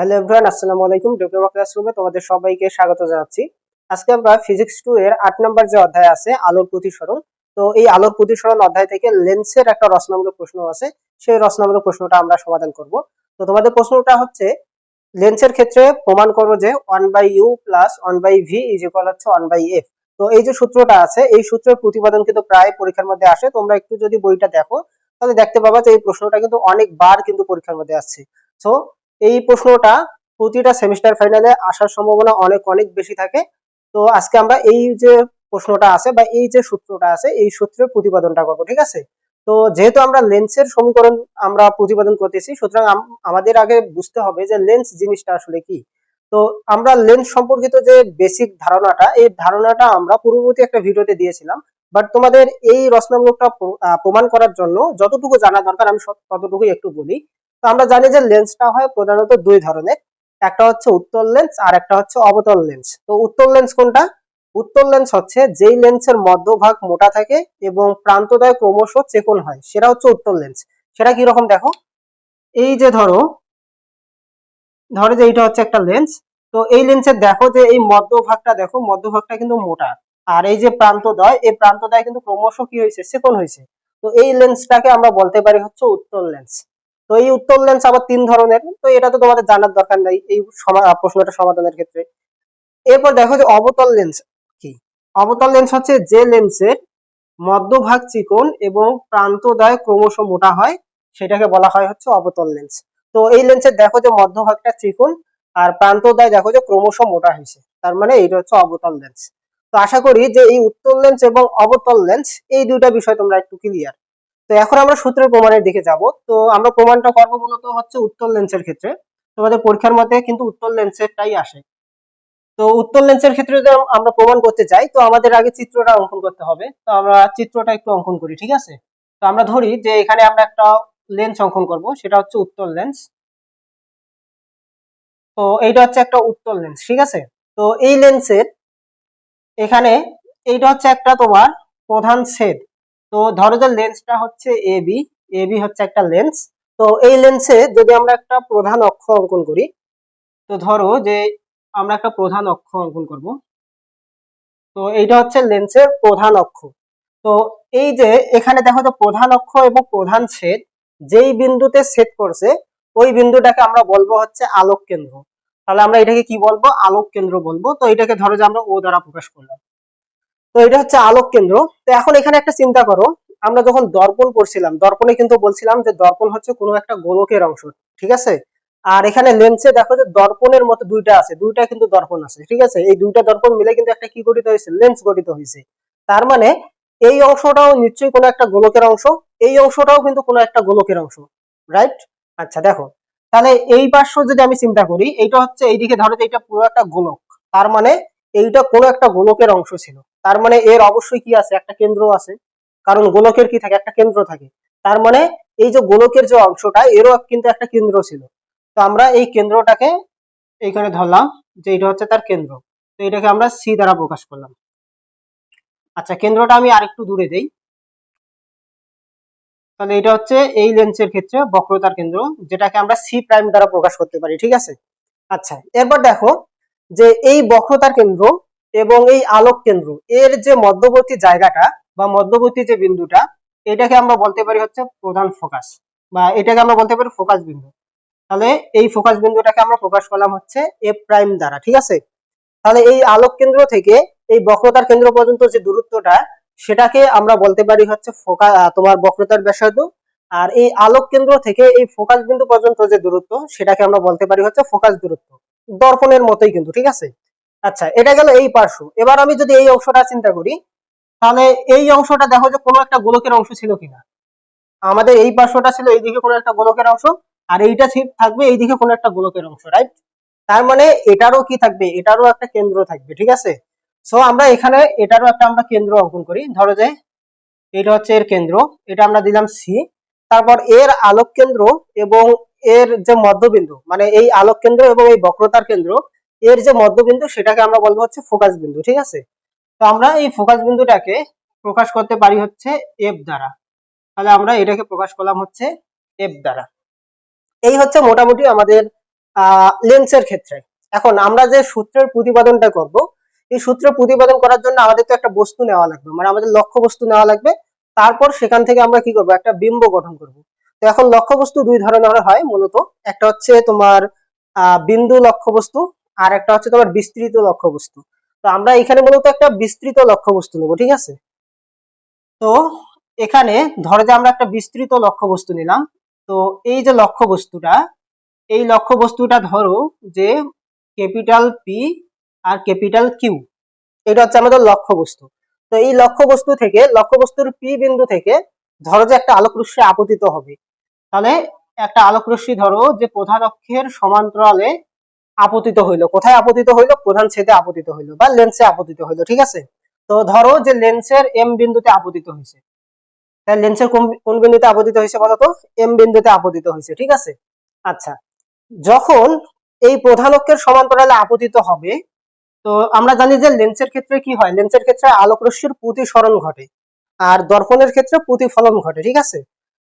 Hello আসসালামু আলাইকুম। তোমাদের সবাইকে স্বাগত জানাচ্ছি। আজকে আমরা ফিজিক্স এর নম্বর যে অধ্যায় আছে, আলোর প্রতিসরণ। তো এই আলোর প্রতিসরণ অধ্যায় থেকে লেন্সের একটা রচনামূলক প্রশ্ন আছে। সেই রচনামূলক প্রশ্নটা আমরা সমাধান করব। তো তোমাদের প্রশ্নটা হচ্ছে, লেন্সের ক্ষেত্রে প্রমাণ করো যে one by U plus one by V is equal হচ্ছে ওয়ান বাই এফ। তো এই যে সূত্রটা আছে, এই সূত্রের প্রতিপাদন কিন্তু প্রায় পরীক্ষার মধ্যে আসে। তোমরা একটু যদি বইটা দেখো, তাহলে দেখতে পাবা যে এই প্রশ্নটা কিন্তু অনেকবার কিন্তু পরীক্ষার মধ্যে আসছে। তো এই প্রশ্নটা প্রতিটা সেমিস্টার ফাইনালে আসার সম্ভাবনা অনেক অনেক বেশি থাকে। তো আজকে আমরা এই যে প্রশ্নটা আছে বা এই যে সূত্রটা আছে, এই সূত্রের প্রতিপাদনটা করব, ঠিক আছে? তো যেহেতু আমরা লেন্সের সমীকরণ আমরা প্রতিপাদন করতেছি, সুতরাং আমাদের আগে বুঝতে হবে যে লেন্স জিনিসটা আসলে কি। তো আমরা লেন্স সম্পর্কিত যে বেসিক ধারণাটা, এই ধারণাটা আমরা পূর্ববর্তী একটা ভিডিওতে দিয়েছিলাম। বাট তোমাদের এই রচনামূলকটা প্র- প্রমাণ করার জন্য যতটুকু জানা দরকার, আমি ততটুকুই একটু বলি। তো আমরা জানি যে লেন্সটা হয় প্রধানত দুই ধরনের। একটা হচ্ছে উত্তল লেন্স আর একটা হচ্ছে অবতল লেন্স তো উত্তল লেন্স কোনটা? উত্তল লেন্স হচ্ছে যেই লেন্সের মধ্যভাগ মোটা থাকে এবং প্রান্তদ্বয় ক্রমশ চেকন হয়, সেটা হচ্ছে উত্তল লেন্স সেটা কি রকম দেখো? এই যে ধরো ধরো যে এইটা হচ্ছে একটা লেন্স তো এই লেন্সের দেখো যে এই মধ্যভাগটা দেখো, মধ্যভাগটা কিন্তু মোটা। আর এই যে প্রান্তদ্বয় এই প্রান্তদ্বয় কিন্তু ক্রমশ কি হয়েছে? চেকন হয়েছে। তো এই লেন্সটাকে আমরা বলতে পারি হচ্ছে উত্তল লেন্স তো এই উত্তল লেন্স আবার তিন ধরনের, তো এটা তো তোমাদের জানার দরকার নাই, এই প্রশ্নটা সমাধানের ক্ষেত্রে। এরপর দেখো যে অবতল লেন্স কি? অবতল লেন্স হচ্ছে যে লেন্সের মধ্যভাগ চিকন এবং প্রান্তদ্বয় ক্রমশ মোটা হয়, সেটাকে বলা হয় হচ্ছে অবতল লেন্স তো এই লেন্সের দেখো যে মধ্যভাগটা চিকন আর প্রান্তদ্বয় দেখো যে ক্রমশ মোটা হয়েছে, তার মানে এইটা হচ্ছে অবতল লেন্স তো আশা করি যে এই উত্তল লেন্স এবং অবতল লেন্স এই দুইটা বিষয় তোমরা একটু ক্লিয়ার তো এখন আমরা সূত্রের প্রমাণের দিকে যাব। তো আমরা প্রমাণটা করব মূলত হচ্ছে উত্তল লেন্সের ক্ষেত্রে। তোমাদের পরীক্ষার মধ্যে কিন্তু উত্তল লেন্সেরটাই আসে। তো উত্তল লেন্সের ক্ষেত্রে যদি আমরা প্রমাণ করতে চাই তো আমাদের আগে চিত্রটা অঙ্কন করতে হবে। তো আমরা চিত্রটা একটু অঙ্কন করি, ঠিক আছে? তো আমরা ধরি যে এখানে আমরা একটা লেন্স অঙ্কন করব, সেটা হচ্ছে উত্তল লেন্স। তো এইটা হচ্ছে একটা উত্তল লেন্স, ঠিক আছে? তো এই লেন্সের এখানে এইটা হচ্ছে একটা তোমার প্রধান ছেদ। তো ধরো যে লেন্সটা হচ্ছে এ বি এ বি হচ্ছে একটা লেন্স তো এই লেন্সে যদি আমরা একটা প্রধান অক্ষ অঙ্কন করি, তো ধরো যে আমরা একটা প্রধান অক্ষ অঙ্কন করব। তো এইটা হচ্ছে লেন্সের প্রধান অক্ষ। তো এই যে এখানে দেখো যে প্রধান অক্ষ এবং প্রধান ছেদ, যেই বিন্দুতে ছেদ করছে, ওই বিন্দুটাকে আমরা বলব হচ্ছে আলোক কেন্দ্র। তাহলে আমরা এটাকে কি বলব? আলোক কেন্দ্র বলব। তো এটাকে ধরো যে আমরা ও দ্বারা প্রকাশ করলাম। তো এটা হচ্ছে আলোক কেন্দ্র। তো এখন এখানে একটা চিন্তা করো, আমরা যখন দর্পণ পড়ছিলাম দর্পণে কিন্তু বলছিলাম যে দর্পণ হচ্ছে কোনো একটা গোলকের অংশ, ঠিক আছে? আর এখানে লেন্সে দেখো যে দর্পণের মতো দুইটা আছে, দুইটা কিন্তু দর্পণ আছে, ঠিক আছে? এই দুইটা দর্পণ মিলে কিন্তু একটা কি গঠিত হয়েছে? লেন্স গঠিত হয়েছে। তার মানে এই অংশটাও নিশ্চয়ই কোনো একটা গোলকের অংশ, এই অংশটাও কিন্তু কোনো একটা গোলকের অংশ রাইট আচ্ছা দেখো। তাহলে এই পার্শ্ব যদি আমি চিন্তা করি, এইটা হচ্ছে এইদিকে ধরো যে এটা পুরো একটা গোলক, তার মানে এইটা কোনো একটা গোলকের অংশ ছিল। তার মানে এর অবশ্যই কি আছে? একটা কেন্দ্র আছে। কারণ গোলকের কি থাকে? একটা কেন্দ্র থাকে। তার মানে এই যে গোলকের যে অংশটা, এরও কিন্তু একটা কেন্দ্র ছিল। তো আমরা এই কেন্দ্রটাকে এইখানে ধরলাম যে এটা হচ্ছে তার কেন্দ্র। তো এটাকে আমরা সি দ্বারা প্রকাশ করলাম। আচ্ছা কেন্দ্রটা আমি আরেকটু দূরে দেই। তাহলে এটা হচ্ছে এই লেন্সের ক্ষেত্রে বক্রতার কেন্দ্র, যেটাকে আমরা সি প্রাইম দ্বারা প্রকাশ করতে পারি। ঠিক আছে? আচ্ছা এরপর দেখো যে এই বক্রতার কেন্দ্র এবং এই আলোক কেন্দ্র এর যে মধ্যবর্তী জায়গাটা বা মধ্যবর্তী যে বিন্দুটা এটাকে আমরা বলতে পারি হচ্ছে প্রধান ফোকাস বা এটাকে আমরা বলতে পারি ফোকাস বিন্দু। তাহলে এই ফোকাস বিন্দুটাকে আমরা প্রকাশ করলাম হচ্ছে এ প্রাইম দ্বারা ঠিক আছে? তাহলে এই আলোক কেন্দ্র থেকে এই বক্রতার কেন্দ্র পর্যন্ত যে দূরত্বটা সেটাকে আমরা বলতে পারি হচ্ছে ফোকা আহ, তোমার বক্রতার ব্যাসার্ধ। আর এই আলোক কেন্দ্র থেকে এই ফোকাস বিন্দু পর্যন্ত যে দূরত্ব সেটাকে আমরা বলতে পারি হচ্ছে ফোকাস দূরত্ব। দর্পণের মতোই কিন্তু, ঠিক আছে? আচ্ছা এটা গেল এই পার্শ্ব এবার আমি যদি এই অংশটা চিন্তা করি, তাহলে এই অংশটা দেখো যে কোনো একটা গোলকের অংশ ছিল কিনা। আমাদের এই পার্শ্বটা ছিল এইদিকে কোনো একটা গোলকের অংশ, আর এইটা থাকবে এইদিকে কোনো একটা গোলকের অংশ রাইট তার মানে এটারও কি থাকবে? এটারও একটা কেন্দ্র থাকবে, ঠিক আছে? সো আমরা এখানে এটারও একটা আমরা কেন্দ্র অঙ্কন করি। ধরো যে, এটা হচ্ছে এর কেন্দ্র, এটা আমরা দিলাম সি তারপর এর আলোক কেন্দ্র এবং এর যে মধ্যবিন্দু মানে এই আলোক কেন্দ্র এবং এই বক্রতার কেন্দ্র, এর যে মধ্যবিন্দু সেটাকে আমরা বলব হচ্ছে ফোকাস বিন্দু, ঠিক আছে? তো আমরা এই ফোকাস বিন্দুটাকে প্রকাশ করতে পারি হচ্ছে এফ দ্বারা। তাহলে আমরা এটাকে প্রকাশ করলাম হচ্ছে এফ দ্বারা। এই হচ্ছে মোটামুটি আমাদের লেন্সের ক্ষেত্রে। এখন আমরা যে সূত্রের প্রতিপাদনটা করব, এই সূত্রের প্রতিপাদন করার জন্য আমাদের তো একটা বস্তু নেওয়া লাগবে মানে আমাদের লক্ষ্য বস্তু নেওয়া লাগবে। তারপর সেখান থেকে আমরা কি করব? একটা বিম্ব গঠন করব। তো এখন লক্ষ্য বস্তু দুই ধরনের হয় মূলত। একটা হচ্ছে তোমার বিন্দু লক্ষ্য বস্তু আর একটা হচ্ছে তোমার বিস্তৃত লক্ষ্য বস্তু তো আমরা এখানে মূলত একটা বিস্তৃত লক্ষ্য বস্তু নেব, ঠিক আছে? তো এখানে ধরো যে আমরা একটা বিস্তৃত লক্ষ্য বস্তু নিলাম, তো এই যে লক্ষ্য বস্তুটা এই লক্ষ্য বস্তুটা ধরো যে ক্যাপিটাল পি আর ক্যাপিটাল কিউ এটা হচ্ছে আমাদের লক্ষ্য বস্তু তো এই লক্ষ্য বস্তু থেকে লক্ষ্য বস্তুর পি বিন্দু থেকে ধরো যে একটা আলোক রশ্মি আপতিত হবে। তাহলে একটা আলোক রশ্মি ধরো যে প্রধান অক্ষের সমান্তরালে আপতিত হইল। কোথায় আপতিত হইল? প্রধান ছেদে আপতিত হইল বা লেন্সে আপতিত হইল, ঠিক আছে? তো ধরো যে লেন্সের এম বিন্দুতে আপতিত হয়েছে তাহলে লেন্সের কোন বিন্দুতে আপতিত হয়েছে বলতো? এম বিন্দুতে আপতিত হয়েছে ঠিক আছে? আচ্ছা যখন এই প্রধান অক্ষের সমান্তরালে আপতিত হবে, তো আমরা জানি যে লেন্সের ক্ষেত্রে কি হয়? লেন্সের ক্ষেত্রে আলোক রশ্মির প্রতিসরণ ঘটে, আর দর্পণের ক্ষেত্রে প্রতিফলন ঘটে, ঠিক আছে?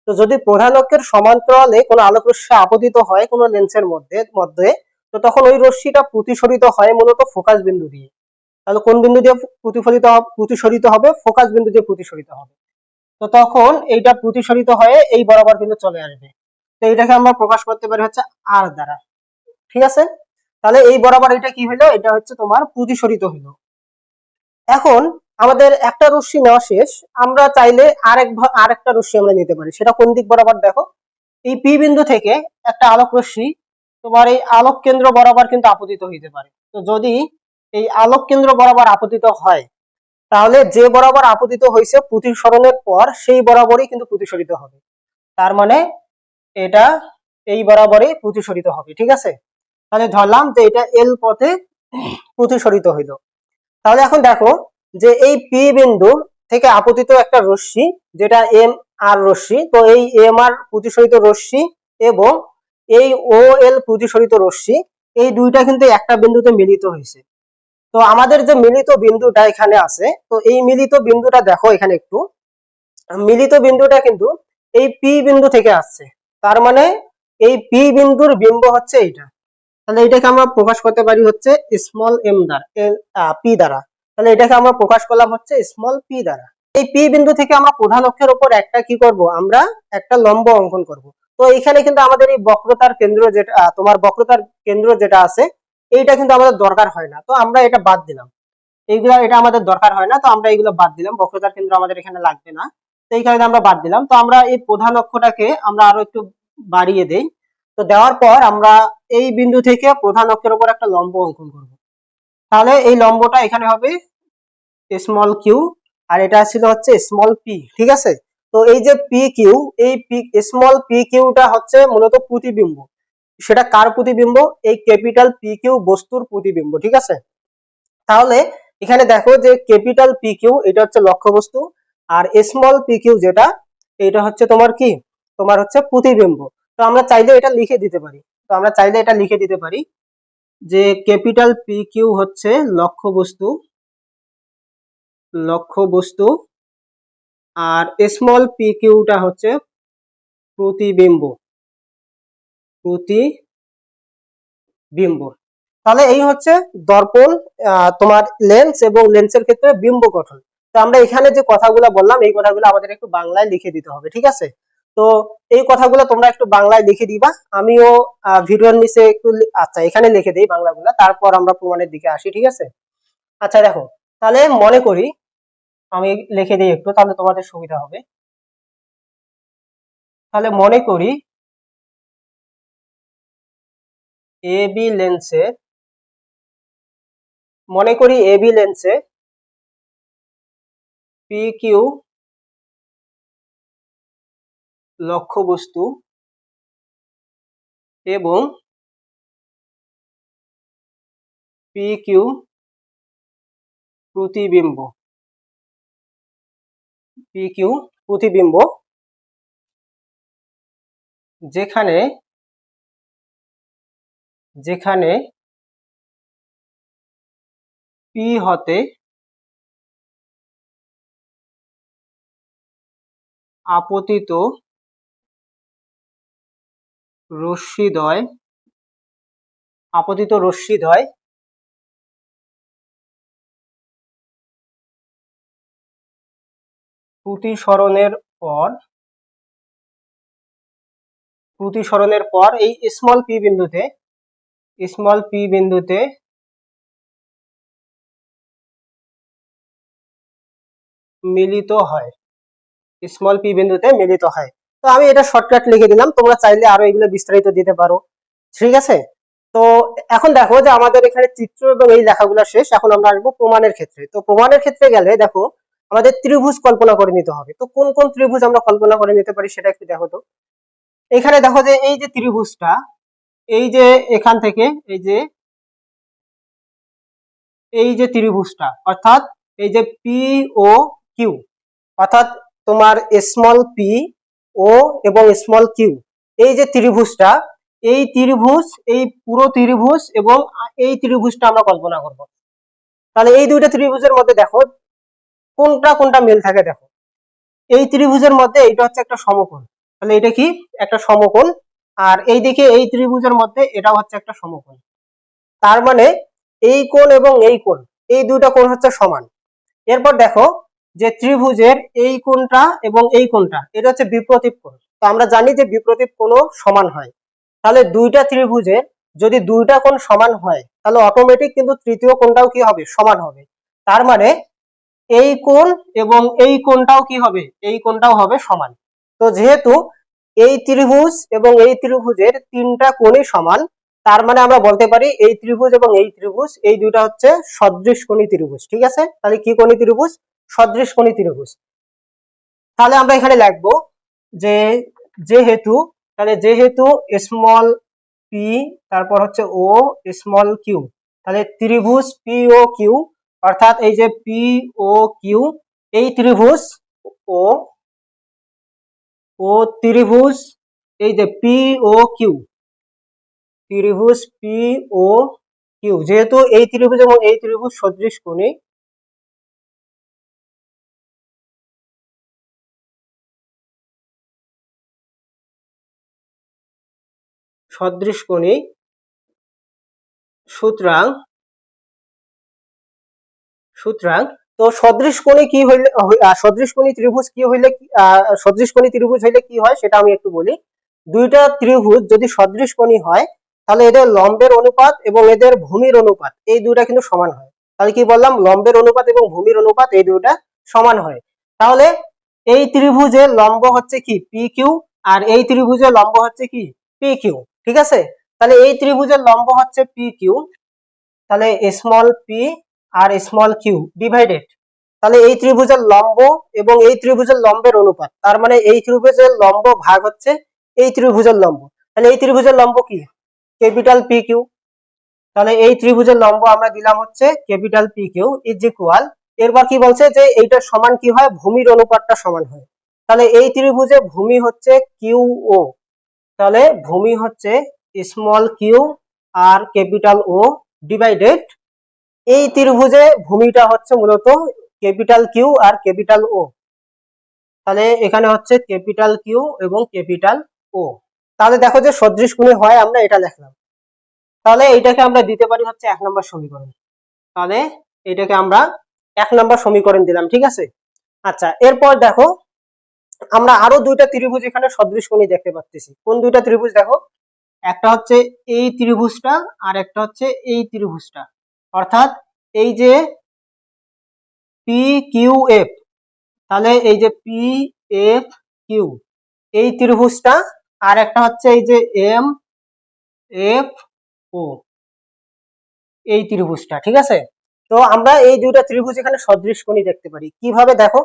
তো যদি প্রধান অক্ষের সমান্তরালে কোনো আলোক রশ্মি আপতিত হয় কোনো লেন্সের মধ্যে মধ্যে, তো তখন ওই রশ্মিটা প্রতিসরিত হয় মূলত ফোকাস বিন্দু দিয়ে। তাহলে কোন বিন্দু দিয়ে প্রতিফলিত প্রতিসরিত হবে? ফোকাস বিন্দু দিয়ে প্রতিসরিত হবে। তো তখন এইটা প্রতিসরিত হয়ে এই বরাবর কিন্তু চলে আসবে। তো এটাকে আমরা প্রকাশ করতে পারি হচ্ছে আর দ্বারা। ঠিক আছে? তাহলে এই বরাবর এটা কি হলো? এটা হচ্ছে তোমার প্রতিসরিত হলো। এখন আমাদের একটা রশ্মি নেওয়া শেষ। আমরা চাইলে আরেক আরেকটা রশ্মি আমরা নিতে পারি। সেটা কোন দিক বরাবর দেখো? এই পি বিন্দু থেকে একটা আলোক রশ্মি, তোমার এই আলোক কেন্দ্র বরাবর কিন্তু আপতিত হইতে পারে। তো যদি এই আলোক কেন্দ্র বরাবর আপতিত হয়, তাহলে যে বরাবর আপতিত হয়েছে প্রতিসরণের পর, সেই বরাবরই কিন্তু প্রতিসরিত হবে। তার মানে এটা এই বরাবরই প্রতিসরিত হবে, ঠিক আছে? তাহলে ধরলাম যে এটা এল পথে প্রতিসরিত হইল। তাহলে এখন দেখো যে এই পি বিন্দু থেকে আপতিত একটা রশ্মি, যেটা এম আর রশ্মি, তো এই এম আর প্রতিসরিত রশ্মি এবং এই ও এল প্রতিসরিত রশ্মি, এই দুইটা কিন্তু একটা বিন্দুতে মিলিত হয়েছে। তো আমাদের যে মিলিত বিন্দুটা এখানে আছে, তো এই মিলিত বিন্দুটা দেখো এখানে একটু। মিলিত বিন্দুটা কিন্তু এই পি বিন্দু থেকে আসছে। তার মানে এই পি বিন্দুর বিম্ব হচ্ছে এইটা। তাহলে এটাকে আমরা প্রকাশ করতে পারি হচ্ছে স্মল এম দ্বারা পি দ্বারা। তাহলে এটাকে আমরা প্রকাশ করলাম হচ্ছে স্মল পি দ্বারা। এই পি বিন্দু থেকে আমরা প্রধান অক্ষের উপর একটা কি করব? আমরা একটা লম্ব অঙ্কন করব। তো এখানে কিন্তু আমাদের এই বক্রতার কেন্দ্র যেটা তোমার বক্রতার কেন্দ্র যেটা আছে, এইটা কিন্তু আমাদের দরকার হয় না। তো আমরা এটা বাদ দিলাম। এইগুলা, এটা আমাদের দরকার হয় না, তো আমরা এইগুলো বাদ দিলাম। বক্রতার কেন্দ্র আমাদের এখানে লাগবে না। তো এই কারণে আমরা বাদ দিলাম। তো আমরা এই প্রধান অক্ষটাকে আমরা আরও একটু বাড়িয়ে দেই। তো দেওয়ার পর আমরা এই বিন্দু থেকে প্রধান অক্ষের উপর একটা লম্ব অঙ্কন করব। তাহলে এই লম্বটা এখানে হবে স্মল কিউ আর এটা ছিল হচ্ছে স্মল পি ঠিক আছে? তো এই যে পি কিউ এই পি স্মল পি কিউটা হচ্ছে মূলত প্রতিবিম্ব। সেটা কার প্রতিবিম্ব? এই ক্যাপিটাল পি কিউ বস্তুর প্রতিবিম্ব, ঠিক আছে? তাহলে এখানে দেখো যে ক্যাপিটাল পি কিউ এটা হচ্ছে লক্ষ্য বস্তু আর স্মল পি কিউ যেটা, এটা হচ্ছে তোমার কি? তোমার হচ্ছে প্রতিবিম্ব। তো আমরা চাইলে এটা লিখে দিতে পারি। তো আমরা চাইলে এটা লিখে দিতে পারি। যে ক্যাপিটাল পি কিউ হচ্ছে লক্ষ্য বস্তু আর স্মল পি কিউটা হচ্ছে প্রতিবিম্ব প্রতিবিম্ব। তাহলে এই হচ্ছে দর্পণ তোমার লেন্স এবং লেন্সের ক্ষেত্রে বিম্ব গঠন। তো আমরা এখানে যে কথাগুলো বললাম, এই কথাগুলো আমাদের একটু বাংলায় লিখে দিতে হবে, ঠিক আছে? তো এই কথাগুলো তোমরা একটু বাংলায় লিখে দিবা। আমিও ভিডিওর নিচে একটু আচ্ছা এখানে লিখে দিই বাংলাগুলো। তারপর আমরা প্রমাণের দিকে আসি, ঠিক আছে? আচ্ছা দেখো, তাহলে মনে করি, আমি লিখে দিই একটু, তাহলে তোমাদের সুবিধা হবে। তাহলে মনে করি এ বি লেন্সে মনে করি এ বি লেন্সে পি কিউ লক্ষ্যবস্তু এবং পি কিউ প্রতিবিম্ব। পি কিউ প্রতিবিম্ব যেখানে যেখানে পি হতে আপতিত রশ্মিদ্বয় আপতিত রশ্মিদ্বয় প্রতিসরণের পর প্রতিসরণের পর এই স্মল পি বিন্দুতে স্মল পি বিন্দুতে মিলিত হয়। স্মল পি বিন্দুতে মিলিত হয়। তো আমি এটা শর্টকাট লিখে দিলাম। তোমরা চাইলে আরও এগুলো বিস্তারিত দিতে পারো। ঠিক আছে? তো এখন দেখো যে আমাদের এখানে চিত্র এবং এই লেখাগুলো শেষ। এখন আমরা আসব প্রমাণের ক্ষেত্রে। তো প্রমাণের ক্ষেত্রে গেলে দেখো, আমাদের ত্রিভুজ কল্পনা করে নিতে হবে। তো কোন কোন ত্রিভুজ আমরা কল্পনা করে নিতে পারি সেটা একটু দেখো তো। এখানে দেখো যে এই যে ত্রিভুজটা, এই যে এখান থেকে এই যে এই যে ত্রিভুজটা, অর্থাৎ এই যে পি ও কিউ অর্থাৎ তোমার স্মল পি ও এবং স্মল কিউ এই যে ত্রিভুজটা, এই ত্রিভুজ, এই পুরো ত্রিভুজ এবং এই ত্রিভুজটা আমরা কল্পনা করব। তাহলে এই দুইটা ত্রিভুজের মধ্যে দেখো, কোনটা কোনটা মিল থাকে দেখো। এই ত্রিভুজের মধ্যে এটা হচ্ছে একটা সমকোণ। তাহলে এটা কি? একটা সমকোণ। আর এই দিকে এই ত্রিভুজের মধ্যে এটা হচ্ছে একটা সমকোণ। তার মানে এই কোণ এবং এই কোণ, এই দুইটা কোণ হচ্ছে সমান। এরপর দেখো যে ত্রিভুজের এই কোণটা এবং এই কোণটা, এটা হচ্ছে বিপ্রতীপ কোণ। তো আমরা জানি যে বিপ্রতীপ কোণও সমান হয়। তাহলে দুইটা ত্রিভুজের যদি দুইটা কোণ সমান হয়, তাহলে অটোমেটিক কিন্তু তৃতীয় কোণটাও কি হবে? সমান হবে। তার মানে এই কোণ এবং এই কোণটাও কি হবে? এই কোণটাও হবে সমান। তো যেহেতু এই ত্রিভুজ এবং এই ত্রিভুজের তিনটা কোণই সমান, তার মানে আমরা বলতে পারি এই ত্রিভুজ এবং এই ত্রিভুজ, এই দুইটা হচ্ছে সদৃশ কোণী ত্রিভুজ, ঠিক আছে? তাহলে কি কোণী ত্রিভুজ? সদৃশ কোণী ত্রিভুজ। তাহলে আমরা এখানে লিখব যে, যেহেতু, তাহলে যেহেতু স্মল পি তারপর হচ্ছে ও স্মল কিউ তাহলে ত্রিভুজ পি ও কিউ অর্থাৎ এই যে পি ও কিউ এই ত্রিভুজ ও ও ত্রিভুজ, এই যে পি ও কিউ ত্রিভুজ পি ও কিউ যেহেতু এই ত্রিভুজ এবং এই ত্রিভুজ সদৃশ কোণী সদৃশ কোণী। সুতরাং সুতরাং, তো সদৃশ কোণী কি হইলে সদৃশ কোণী ত্রিভুজ কি হইলে সদৃশ কোণী ত্রিভুজ হইলে কি হয় সেটা আমি একটু বলি। দুইটা ত্রিভুজ যদি সদৃশ কোণী হয়, তাহলে এদের লম্বের অনুপাত এবং এদের ভূমির অনুপাত, এই দুইটা কিন্তু সমান হয়। তাহলে কি বললাম? লম্বের অনুপাত এবং ভূমির অনুপাত এই দুইটা সমান হয়। তাহলে এই ত্রিভুজের লম্ব হচ্ছে কি? পি কিউ আর এই ত্রিভুজের লম্ব হচ্ছে কি? পি কিউ ঠিক আছে? তাহলে এই ত্রিভুজের লম্ব হচ্ছে পি কিউ তাহলে স্মল পি আর স্মল কিউ ডিভাইডেড তাহলে এই ত্রিভুজের লম্ব এবং এই ত্রিভুজের লম্বের অনুপাত, তার মানে এই ত্রিভুজের লম্ব ভাগ হচ্ছে এই ত্রিভুজের লম্ব। তাহলে এই ত্রিভুজের লম্ব কি? ক্যাপিটাল পি কিউ তাহলে এই ত্রিভুজের লম্ব আমরা দিলাম হচ্ছে capital P Q is equal এরপর কি বলছে যে এইটা সমান কি হয়? ভূমির অনুপাতটা সমান হয়। তাহলে এই ত্রিভুজে ভূমি হচ্ছে কিউ ও তাহলে ভূমি হচ্ছে স্মল কিউ আর ক্যাপিটাল ও ডিভাইডেড এই ত্রিভুজে ভূমিটা হচ্ছে মূলত ক্যাপিটাল কিউ আর ক্যাপিটাল ও তাহলে এখানে হচ্ছে ক্যাপিটাল কিউ এবং ক্যাপিটাল ও তাহলে দেখো যে সদৃশ কোণে হয় আমরা এটা লিখলাম। তাহলে এইটাকে আমরা দিতে পারি হচ্ছে এক নম্বর সমীকরণ। তাহলে এটাকে আমরা এক নম্বর সমীকরণ দিলাম, ঠিক আছে? আচ্ছা এরপর দেখো আমরা আরও দুইটা ত্রিভুজ এখানে সদৃশ কোণে দেখতে পাচ্ছি কোন দুইটা ত্রিভুজ দেখো? একটা হচ্ছে এই ত্রিভুজটা আর একটা হচ্ছে এই ত্রিভুজটা। অর্থাৎ এই যে পি কিউ এফ তাহলে এই যে পি এফ কিউ এই ত্রিভুজটা আর একটা হচ্ছে এই যে এম এফ ও এই ত্রিভুজটা, ঠিক আছে? তো আমরা এই দুইটা ত্রিভুজ এখানে সদৃশ কোণী দেখতে পারি। কীভাবে দেখো?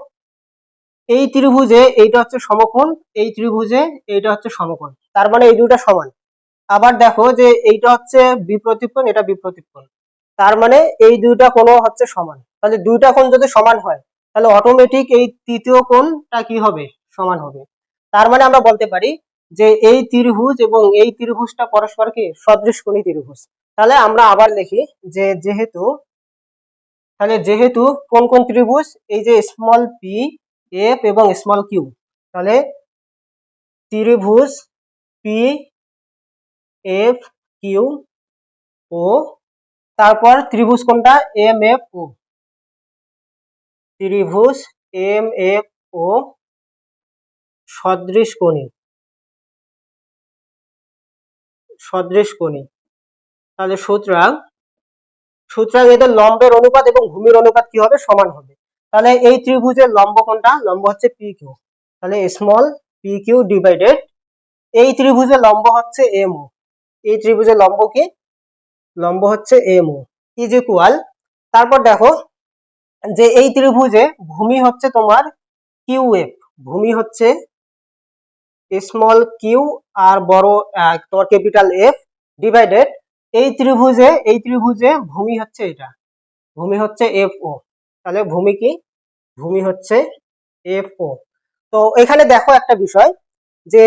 এই ত্রিভুজে এইটা হচ্ছে সমকোণ, এই ত্রিভুজে এইটা হচ্ছে সমকোণ। তার মানে এই দুইটা সমান। আবার দেখো যে এইটা হচ্ছে বিপ্রতীপ কোণ এটা বিপ্রতীপ কোণ তার মানে এই দুইটা কোণ হচ্ছে সমান। তাহলে দুইটা কোণ যদি সমান হয়, তাহলে অটোমেটিক এই তৃতীয় কোণটা কি হবে? সমান হবে। তার মানে আমরা বলতে পারি যে এই ত্রিভুজ এবং এই ত্রিভুজটা পরস্পরকে সদৃশ কোণী ত্রিভুজ। তাহলে আমরা আবার লিখি যে যেহেতু, তাহলে যেহেতু কোন কোন ত্রিভুজ? এই যে স্মল পি এফ এবং স্মল কিউ তাহলে ত্রিভুজ পি এফ কিউ ও তারপর ত্রিভুজ কোনটা? এম এফ ও ত্রিভুজ এম এফ ও সদৃশ কোণী। সদৃশ কোণী। তাহলে সুতরাং সুতরাং এদের লম্বের অনুপাত এবং ভূমির অনুপাত কি হবে? সমান হবে। তাহলে এই ত্রিভুজের লম্ব কোনটা? লম্ব হচ্ছে পি কিউ তাহলে স্মল পি কিউ ডিভাইডেড এই ত্রিভুজের লম্ব হচ্ছে এম এই ত্রিভুজের লম্ব কি? লম্ব হচ্ছে এম ইজ ইকুয়াল তারপর দেখো যে এই ত্রিভুজে ভূমি হচ্ছে তোমার কিউ এফ ভূমি হচ্ছে স্মল কিউ আর বড় তোমার ক্যাপিটাল এফ ডিভাইডেড এই ত্রিভুজে এই ত্রিভুজে ভূমি হচ্ছে এটা। ভূমি হচ্ছে এফ ও তাহলে ভূমি কি? ভূমি হচ্ছে এফ ও তো এখানে দেখো একটা বিষয় যে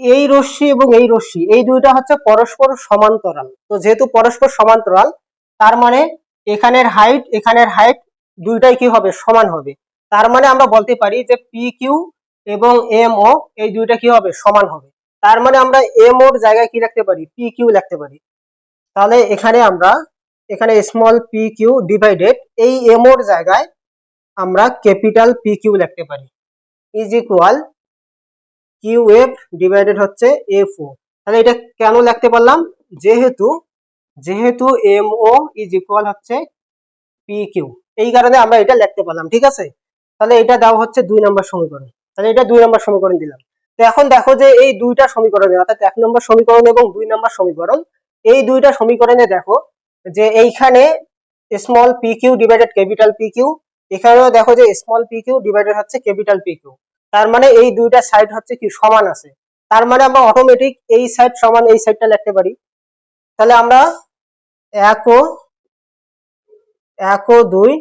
এই রশ্মি এবং এই রশ্মি, এই দুইটা হচ্ছে পরস্পর সমান্তরাল। তো যেহেতু পরস্পর সমান্তরাল, তার মানে এখানের হাইট এখানের হাইট দুইটাই কি হবে? সমান হবে। তার মানে আমরা বলতে পারি যে পি কিউ এবং এম ও এই দুইটা কি হবে? সমান হবে। তার মানে আমরা এম ওর জায়গায় কি লিখতে পারি? পি কিউ লিখতে পারি। তাহলে এখানে আমরা এখানে স্মল পি কিউ ডিভাইডেড এই এম ওর জায়গায় আমরা ক্যাপিটাল পি কিউ লিখতে পারি। Is equal Q F divided হচ্ছে এফ ও তাহলে এটা কেন লিখতে পারলাম? যেহেতু যেহেতু এম ও ইজ ইকুয়াল হচ্ছে পি কিউ এই কারণে আমরা এটা লিখতে পারলাম, ঠিক আছে? তাহলে এটা দেওয়া হচ্ছে দুই নম্বর সমীকরণ। তাহলে এটা দুই নম্বর সমীকরণ দিলাম। তো এখন দেখো যে এই দুইটা সমীকরণে, অর্থাৎ এক নম্বর সমীকরণ এবং দুই নম্বর সমীকরণ, এই দুইটা সমীকরণে দেখো যে এইখানে small P Q divided capital P Q এখানেও দেখো যে স্মল পি কিউ ডিভাইডেড হচ্ছে ক্যাপিটাল পি কিউ তার মানে এই দুইটা সাইড হচ্ছে কি সমান আছে, তার মানে আমরা অটোমেটিক এই সাইড সমান এই সাইডটা লিখতে পারি, তাহলে আমরা এক ও এক ও দুই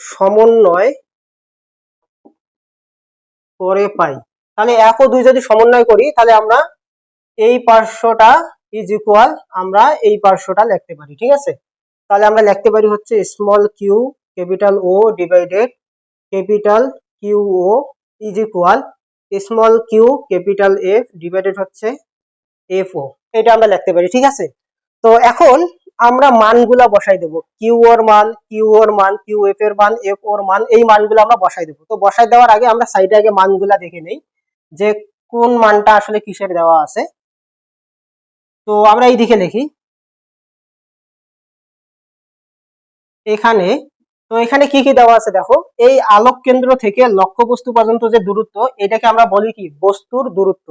সমন্বয় করে পাই, তাহলে এক ও দুই যদি সমন্বয় করি তাহলে আমরা এই পার্শ্বটা ইজ ইকুয়াল আমরা এই পার্শ্বটা লিখতে পারি, ঠিক আছে? তাহলে আমরা লিখতে পারি হচ্ছে small Q capital O divided capital Q O is equal small Q capital F divided হচ্ছে এফ ও এটা আমরা লিখতে পারি, ঠিক আছে? তো এখন আমরা মানগুলা বসাই দেব কিউ ওর মান কিউ ওর মান কিউ এফ এর মান এফ ওর মান, এই মানগুলো আমরা বসাই দেব। তো বসাই দেওয়ার আগে আমরা সাইডে আগে মানগুলা দেখে নেই যে কোন মানটা আসলে কিসের দেওয়া আছে। তো আমরা এই দিকে লিখি। এখানে, তো এখানে কি কি দেওয়া আছে দেখো? এই আলোক কেন্দ্র থেকে লক্ষ্যবস্তু পর্যন্ত যে দূরত্ব, এটাকে আমরা বলি কি? বস্তুর দূরত্ব।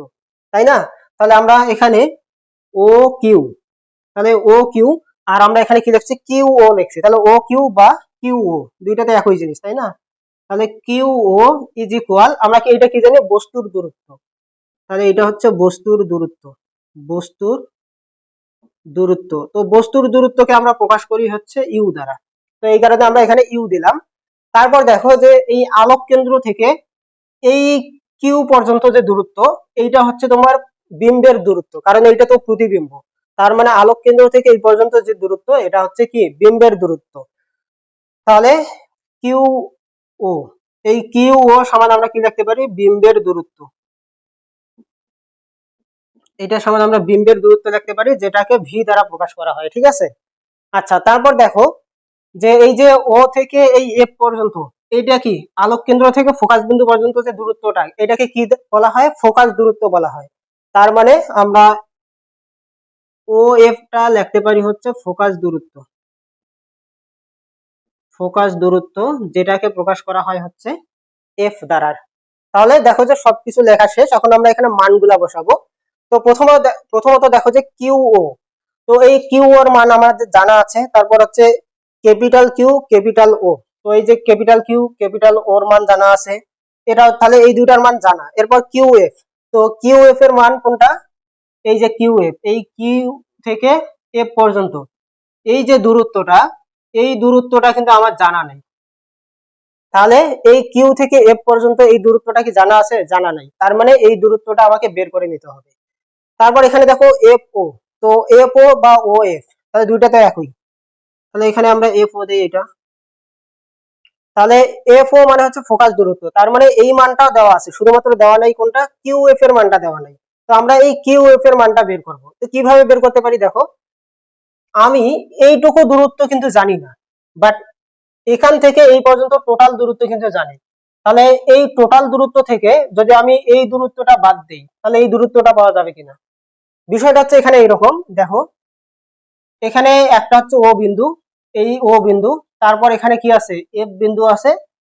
তাই না? তাহলে আমরা এখানে ও কিউ তাহলে ও কিউ আর আমরা এখানে কি লিখছি? কিউ ও লিখছি। তাহলে ও কিউ বা কিউ ও দুইটাতে একই জিনিস, তাই না? তাহলে কিউ ও ইজ ইকুয়াল আমরা কি এটা কি জানি? বস্তুর দূরত্ব। তাহলে এটা হচ্ছে বস্তুর দূরত্ব। বস্তুর দূরত্ব। তো বস্তুর দূরত্বকে আমরা প্রকাশ করি হচ্ছে ইউ দ্বারা। তো এই কারণে আমরা এখানে ইউ দিলাম। তারপর দেখো যে এই আলোক কেন্দ্র থেকে এই কিউ পর্যন্ত যে দূরত্ব, এইটা হচ্ছে তোমার বিম্বের দূরত্ব। কারণ এইটা তো প্রতিবিম্ব। তার মানে আলোক কেন্দ্র থেকে এই পর্যন্ত যে দূরত্ব, এটা হচ্ছে কি? বিম্বের দূরত্ব। তাহলে কিউ ও, এই কিউ ও সমান আমরা কি লিখতে পারি? বিম্বের দূরত্ব। এটা সমান আমরা বিম্বের দূরত্ব লিখতে পারি, যেটাকে ভি দ্বারা প্রকাশ করা হয়, ঠিক আছে? আচ্ছা তারপর দেখো যে এই যে ও থেকে এই এফ পর্যন্ত, এটা কি? আলোক কেন্দ্র থেকে ফোকাস বিন্দু পর্যন্ত যে দূরত্বটা, এটাকে কি বলা হয়? ফোকাস দূরত্ব বলা হয়। তার মানে আমরা ও এফটা লিখতে পারি হচ্ছে ফোকাস দূরত্ব। ফোকাস দূরত্ব, যেটাকে প্রকাশ করা হয় হচ্ছে এফ দ্বারা তাহলে দেখো যে সবকিছু লেখা শেষ, এখন আমরা এখানে মানগুলা বসাবো। তো প্রথমত প্রথমত দেখো যে কিউ তো এই কিউ ওর মান আমাদের জানা আছে। তারপর হচ্ছে ক্যাপিটাল কিউ, ক্যাপিটাল ও। তো এই যে ক্যাপিটাল কিউ, ক্যাপিটাল ওর মান জানা আছে। এটা তাহলে এই দুইটার মান জানা। এরপর কিউ এফ। তো কিউ এফ এর মান কোনটা? এই যে কিউ এফ। এই কিউ থেকে এফ পর্যন্ত। এই যে দূরত্বটা, এই দূরত্বটা কিন্তু আমার জানা নেই। তাহলে এই কিউ থেকে এফ পর্যন্ত এই দূরত্বটা কি জানা আছে? জানা নাই। তার মানে এই দূরত্বটা আমাকে বের করে নিতে হবে। তারপর এখানে দেখো এফ ও তো এফ ও বা ও এফ তাহলে দুইটাতে একই। তাহলে এখানে আমরা এফ ও দিই এটা। তাহলে এফ ও মানে হচ্ছে ফোকাস দূরত্ব, তার মানে এই মানটাও দেওয়া আছে, শুধুমাত্র দেওয়া নাই কোনটা? কিউ এফ এর মানটা দেওয়া নাই। তো আমরা এই কিউ এফ এর মানটা বের করব। তো কীভাবে বের করতে পারি দেখো? আমি এইটুকু দূরত্ব কিন্তু জানি না বাট এখান থেকে এই পর্যন্ত টোটাল দূরত্ব কিন্তু জানি। তাহলে এই টোটাল দূরত্ব থেকে যদি আমি এই দূরত্বটা বাদ দিই, তাহলে এই দূরত্বটা পাওয়া যাবে কিনা? বিষয়টা হচ্ছে এখানে এরকম দেখো। এখানে একটা হচ্ছে ও বিন্দু, এই ও বিন্দু, তারপর এখানে কি আছে? এফ বিন্দু আছে,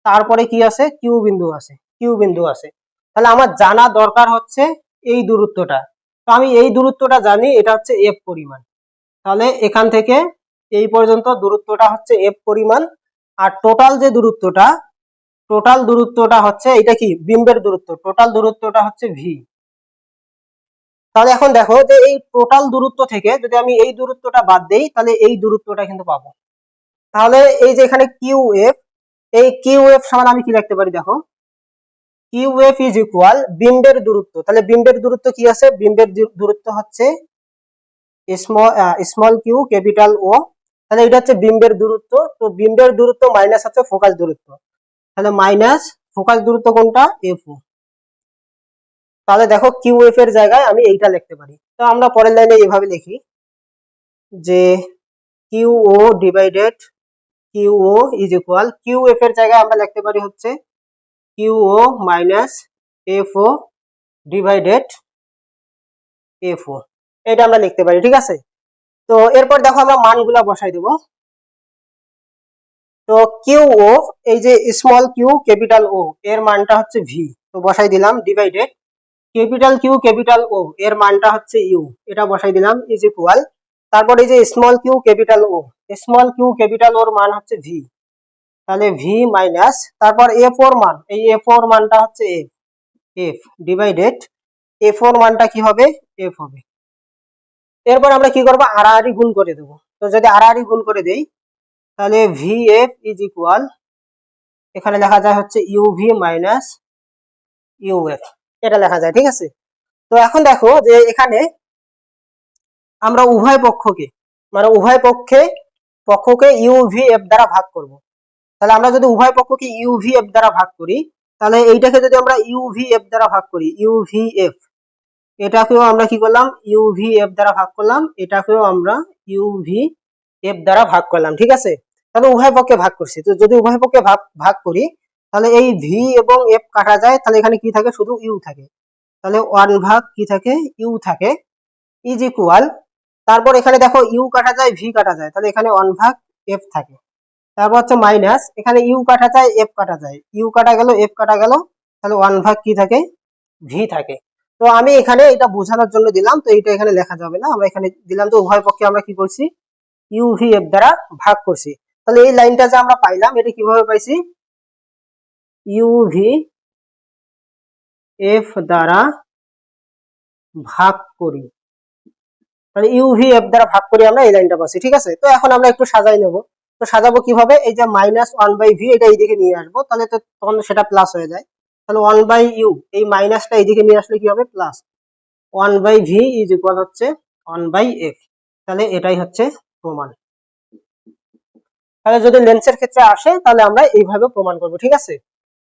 তারপরে কি আছে? কিউ বিন্দু আছে, কিউ বিন্দু আছে। তাহলে আমার জানা দরকার হচ্ছে এই দূরত্বটা। তো আমি এই দূরত্বটা জানি, এটা হচ্ছে এফ পরিমাণ। তাহলে এখান থেকে এই পর্যন্ত দূরত্বটা হচ্ছে এফ পরিমাণ, আর টোটাল যে দূরত্বটা, টোটাল দূরত্বটা হচ্ছে এটা কি? বিম্বের দূরত্ব। টোটাল দূরত্বটা হচ্ছে ভি। তাহলে এখন দেখো যে এই টোটাল দূরত্ব থেকে যদি আমি এই দূরত্বটা বাদ দেই, তাহলে এই দূরত্বটা কিন্তু পাবো। তাহলে এই যে এখানে কিউ এফ এই কিউ এফ সমান আমি কি লিখতে পারি দেখো? কিউ এফ ইজ ইকুয়াল বিম্বের দূরত্ব। তাহলে বিম্বের দূরত্ব কি আছে? বিম্বের দূরত্ব হচ্ছে স্মল কিউ ক্যাপিটাল ও তাহলে এটা হচ্ছে বিম্বের দূরত্ব। তো বিম্বের দূরত্ব মাইনাস হচ্ছে ফোকাস দূরত্ব। তাহলে মাইনাস ফোকাস দূরত্ব কোনটা? এফ ও তাহলে দেখো কিউ এফ এর জায়গায় আমি এইটা লিখতে পারি। তো আমরা পরের লাইনে এইভাবে লিখি যে Q O divided Q O is equal Q F এর জায়গায় আমরা লিখতে পারি হচ্ছে Q O minus F O divided F O এটা আমরা লিখতে পারি, ঠিক আছে? তো এরপর দেখো আমরা মানগুলা বসাই দেব। তো কিউ ও এই যে স্মল কিউ ক্যাপিটাল ও এর মানটা হচ্ছে ভি তো বসাই দিলাম divided capital Q, capital O. এর মানটা হচ্ছে ইউ। এটা বসাই দিলাম ইজ ইকুয়াল তারপর এই যে small Q, capital O. Small Q, capital ওর মান হচ্ছে ভি তাহলে ভি মাইনাস তারপর এফ ওর মান। এই এফ ওর মানটা হচ্ছে এফ এফ ডিভাইডেড এফ ওর মানটা কি হবে? এফ হবে। এরপর আমরা কি করব? আড়াআড়ি গুণ করে দেবো। তো যদি আড়াআড়ি গুণ করে দেই, তাহলে ভি এফ ইজ ইকুয়াল এখানে লেখা যায় হচ্ছে ইউভি মাইনাস ইউএফ এটা লেখা যায়, ঠিক আছে? তো এখন দেখো যে এখানে আমরা উভয় পক্ষকে মানে উভয় পক্ষে, পক্ষকে ইউভি এফ দ্বারা ভাগ করব। তাহলে আমরা যদি উভয় পক্ষকে ইউভি এফ দ্বারা ভাগ করি, তাহলে এইটাকে যদি আমরা ইউভি এফ দ্বারা ভাগ করি ইউভি এফ এটাকেও আমরা কি করলাম? ইউভি এফ দ্বারা ভাগ করলাম, এটাকেও আমরা ইউভি এফ দ্বারা ভাগ করলাম, ঠিক আছে? তাহলে উভয় পক্ষে ভাগ করছি। তো যদি উভয় পক্ষে ভাগ ভাগ করি তাহলে এই ভি এবং এফ কাটা যায়, তাহলে এখানে কি থাকে? শুধু ইউ থাকে। তাহলে ওয়ান ভাগ কি থাকে? ইউ থাকে। ইজ ইকুয়াল তারপর এখানে দেখো ইউ কাটা যায় ভি কাটা যায়। তাহলে এখানে ওয়ান ভাগ এফ থাকে। তারপর হচ্ছে মাইনাস এখানে ইউ কাটা যায় এফ কাটা যায়। ইউ কাটা গেল এফ কাটা গেল। তাহলে ওয়ান ভাগ কি থাকে? ভি থাকে। তো আমি এখানে এটা বোঝানোর জন্য দিলাম, তো এটা এখানে লেখা যাবে না। আমরা এখানে দিলাম তো উভয় পক্ষে আমরা কি করছি? ইউভি এফ দ্বারা ভাগ করছি। তাহলে এই লাইনটা যে আমরা পাইলাম, এটা কীভাবে পাইছি? ইউভি এফ দ্বারা ভাগ করি। তাহলে ইউভি এফ দ্বারা ভাগ করি আমরা এই লাইনটা পাচ্ছি, ঠিক আছে? তো এখন আমরা একটু সাজাই নেব। তো সাজাবো কীভাবে? এই যে মাইনাস ওয়ান বাই ভি এটা এইদিকে নিয়ে আসব। তাহলে তো তখন সেটা প্লাস হয়ে যায়। তাহলে ওয়ান বাই ইউ এই মাইনাসটা এইদিকে নিয়ে আসলে কি হবে plus one by V is equal হচ্ছে ওয়ান বাই এফ তাহলে এটাই হচ্ছে প্রমাণ। তাহলে যদি লেন্সের ক্ষেত্রে আসে, তাহলে আমরা এইভাবে প্রমাণ করব, ঠিক আছে?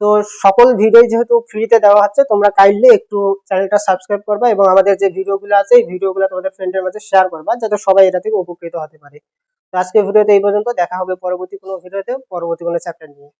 তো সকল ভিডিও যেহেতু ফ্রিতে দেওয়া হচ্ছে, তোমরা কাইন্ডলি একটু চ্যানেলটা সাবস্ক্রাইব করবা এবং আমাদের যে ভিডিওগুলো আছে, এই ভিডিওগুলো তোমাদের ফ্রেন্ডের মাঝে শেয়ার করবা যাতে সবাই এটা থেকে উপকৃত হতে পারে। তো আজকের ভিডিওতে এই পর্যন্ত, দেখা হবে পরবর্তী কোনো ভিডিওতে, পরবর্তী কোনো চ্যাপ্টার নিয়ে।